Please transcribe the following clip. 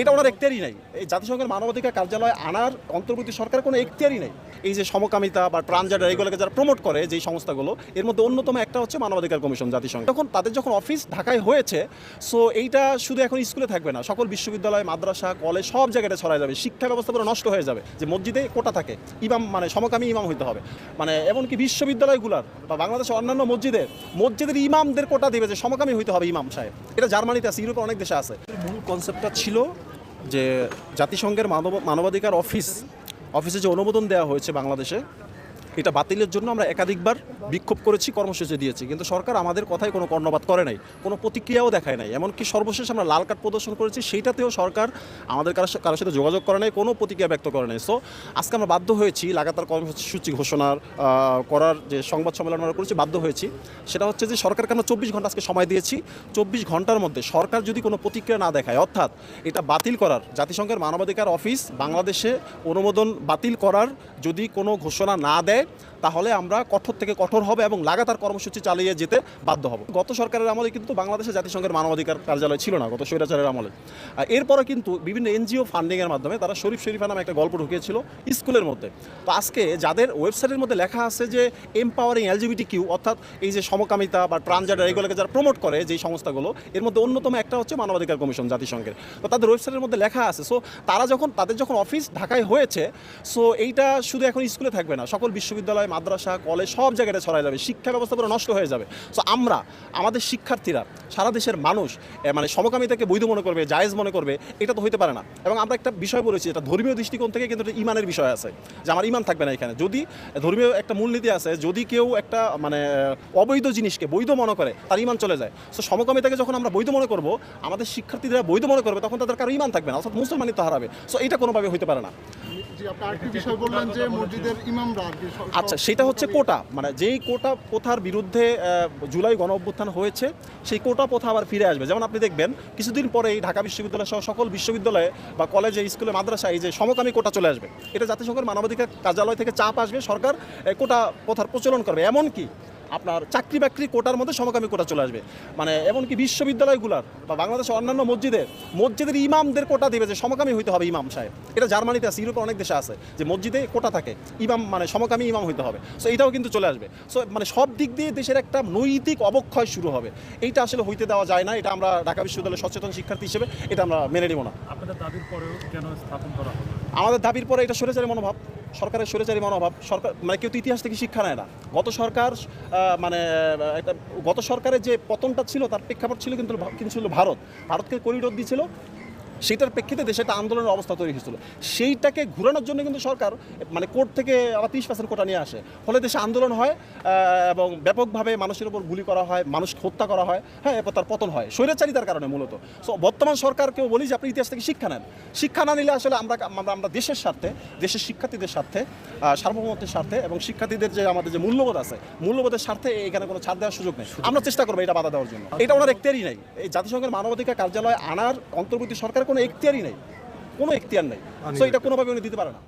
এটা ওনার এখতিয়ারই নাই। এই জাতিসংঘের মানবাধিকার কার্যালয় আনার অন্তর্বর্তী সরকারের কোনো এখতিয়ারই নেই। এই যে সমকামিতা বা ট্রান্সজেন্ডার এগুলোকে যারা প্রমোট করে যেই সংস্থাগুলো, এর মধ্যে অন্যতম একটা হচ্ছে মানবাধিকার কমিশন, জাতিসংঘ। তখন তাদের যখন অফিস ঢাকায় হয়েছে সো এইটা শুধু এখন স্কুলে থাকবে না, সকল বিশ্ববিদ্যালয়, মাদ্রাসা কলেজ সব জায়গাটা ছড়ায় যাবে। শিক্ষা ব্যবস্থা পুরো নষ্ট হয়ে যাবে, যে মসজিদে কোটা থাকে, ইমাম মানে সমকামী ইমাম হইতে হবে। মানে এমনকি বিশ্ববিদ্যালয়গুলোর বা বাংলাদেশের অন্যান্য মসজিদের মসজিদের ইমামদের কোটা দেবে যে সমকামী হইতে হবে ইমাম সাহেব। এটা জার্মানিতে আছে, ইউরোপে অনেক দেশে আছে। মূল কনসেপ্টটা ছিল যে জাতিসংঘের মানব মানবাধিকার অফিস অফিসে যে অনুমোদন দেওয়া হয়েছে বাংলাদেশে এটা বাতিলের জন্য আমরা একাধিকবার বিক্ষোভ করেছি, কর্মসূচি দিয়েছি। কিন্তু সরকার আমাদের কথায় কোনো কর্ণপাত করে নাই, কোনো প্রতিক্রিয়াও দেখায় নাই। এমনকি সর্বশেষ আমরা লাল কার্ড প্রদর্শন করেছি, সেইটাতেও সরকার আমাদের কারোর সাথে- যোগাযোগ করে নাই, কোনো প্রতিক্রিয়া ব্যক্ত করে নাই। সো আজকে আমরা বাধ্য হয়েছি, লাগাতার কর্মসূচি ঘোষণার করার যে সংবাদ সম্মেলন আমরা করেছি, বাধ্য হয়েছি। সেটা হচ্ছে যে সরকারকে আমরা চব্বিশ ঘণ্টা আজকে সময় দিয়েছি। চব্বিশ ঘণ্টার মধ্যে সরকার যদি কোনো প্রতিক্রিয়া না দেখায়, অর্থাৎ এটা বাতিল করার, জাতিসংঘের মানবাধিকার অফিস বাংলাদেশে অনুমোদন বাতিল করার যদি কোনো ঘোষণা না দেয় তাহলে আমরা কঠোর থেকে কঠোর হবে এবং লাগাতার কর্মসূচি চালিয়ে যেতে বাধ্য হব। গত সরকারের আমলে কিন্তু বাংলাদেশে জাতিসংঘের মানবাধিকার কার্যালয় ছিল না, গত স্বৈরাচারের আমলে। এরপরে কিন্তু বিভিন্ন এনজিও ফান্ডিংয়ের মাধ্যমে তারা শরীফ শরীফা নামে একটা গল্প ঢুকিয়েছিল স্কুলের মধ্যে। তো আজকে যাদের ওয়েবসাইটের মধ্যে লেখা আছে যে এম্পাওয়ারিং এলজিবিটি কিউ অর্থাৎ এই যে সমকামিতা বা ট্রান্সজেন্ডার এগুলোকে যারা প্রমোট করে যেই সংস্থাগুলো, এর মধ্যে অন্যতম একটা হচ্ছে মানবাধিকার কমিশন জাতিসংঘের। তো তাদের ওয়েবসাইটের মধ্যে লেখা আছে। সো তারা যখন, তাদের যখন অফিস ঢাকায় হয়েছে সো এইটা শুধু এখন স্কুলে থাকবে না, সকল বিশ্ববিদ্যালয়, মাদ্রাসা, কলেজ সব জায়গাটা ছড়ায় যাবে। শিক্ষা ব্যবস্থা পুরো নষ্ট হয়ে যাবে। সো আমরা, আমাদের শিক্ষার্থীরা, সারা দেশের মানুষ মানে সমকামিতাকে বৈধ মনে করবে, জায়েজ মনে করবে, এটা তো হইতে পারে না। এবং আমরা একটা বিষয় বলেছি এটা ধর্মীয় দৃষ্টিকোণ থেকে কিন্তু ইমানের বিষয় আছে, যে আমার ইমান থাকবে না এখানে। যদি ধর্মীয় একটা মূলনীতি আছে, যদি কেউ একটা মানে অবৈধ জিনিসকে বৈধ মনে করে, তার ইমান চলে যায়। সো সমকামিতাকে যখন আমরা বৈধ মনে করব, আমাদের শিক্ষার্থীরা বৈধ মনে করবে, তখন তাদের কারও ইমান থাকবে না, অর্থাৎ মুসলমানিত্ব হারাবে সো এটা কোনোভাবে হইতে পারে না। আচ্ছা সেটা হচ্ছে কোটা। মানে যেই কোটা প্রথার বিরুদ্ধে জুলাই গণ অভ্যুত্থান হয়েছে, সেই কোটা প্রথা আবার ফিরে আসবে। যেমন আপনি দেখবেন, কিছুদিন পরে এই ঢাকা বিশ্ববিদ্যালয় সহ সকল বিশ্ববিদ্যালয়ে বা কলেজে, স্কুলে, মাদ্রাসায় যে সমকামী কোটা চলে আসবে। এটা জাতিসংঘের মানবাধিকার কার্যালয় থেকে চাপ আসবে, সরকার কোটা প্রথার প্রচলন করবে। এমনকি আপনার চাকরি বাকরি কোটার মধ্যে সমকামী কোটা চলে আসবে। মানে এমনকি বিশ্ববিদ্যালয়গুলোর বা বাংলাদেশের অন্যান্য মসজিদের মসজিদের ইমামদের কোটা দেবে যে সমকামী হইতে হবে ইমাম সাহেব। এটা জার্মানিতে আছে ইউরোপে অনেক দেশে আছে যে মসজিদে কোটা থাকে ইমাম মানে সমকামী ইমাম হইতে হবে। সো এটাও কিন্তু চলে আসবে। সো মানে সব দিক দিয়ে দেশের একটা নৈতিক অবক্ষয় শুরু হবে। এইটা আসলে হইতে দেওয়া যায় না এটা আমরা ঢাকা বিশ্ববিদ্যালয়ের সচেতন শিক্ষার্থী হিসেবে এটা আমরা মেনে নিব না। আপনাদের দাবির পরেও কেন স্থাপন করা আমাদের দাবির পরে এটা সরেচারি মনোভাব। সরকারের সরেচারি মনোভাব, সরকার মানে কেউ তো ইতিহাস থেকে শিক্ষা নেয় না। গত সরকার মানে একটা, গত সরকারের যে পতনটা ছিল, তার প্রেক্ষাপট ছিল কিন্তু কিন্তু ছিল ভারত। ভারতকে করিডোর দিয়েছিল সেটার প্রেক্ষিতে দেশে একটা আন্দোলনের অবস্থা তৈরি হয়েছিল। সেইটাকে ঘুরানোর জন্য কিন্তু সরকার মানে কোর্ট থেকে আবার তিরিশ পার্সেন্ট কোটা নিয়ে আসে। ফলে দেশে আন্দোলন হয় এবং ব্যাপকভাবে মানুষের উপর গুলি করা হয় মানুষ হত্যা করা হয় হ্যাঁ এরপর তার পতন হয়। স্বৈরাচারিতার কারণে মূলত। সো বর্তমান সরকারকেও বলি যে আপনি ইতিহাস থেকে শিক্ষা নেন। শিক্ষা না নিলে আসলে আমরা আমরা আমরা দেশের স্বার্থে দেশের শিক্ষার্থীদের স্বার্থে সার্বভৌমত্বের স্বার্থে এবং শিক্ষার্থীদের যে আমাদের যে মূল্যবোধ আছে মূল্যবোধের স্বার্থে এখানে কোনো ছাড় দেওয়ার সুযোগ নেই। আমরা চেষ্টা করব এটা বাধা দেওয়ার জন্য। এটা ওনার এখতিয়ারই নেই। এই জাতিসংঘের মানবাধিকার কার্যালয়ে আনার অন্তর্বর্তী সরকার কোনো এখতিয়ারই নেই। কোনো এখতিয়ার নেই। সো এটা কোনোভাবে উনি দিতে পারে না।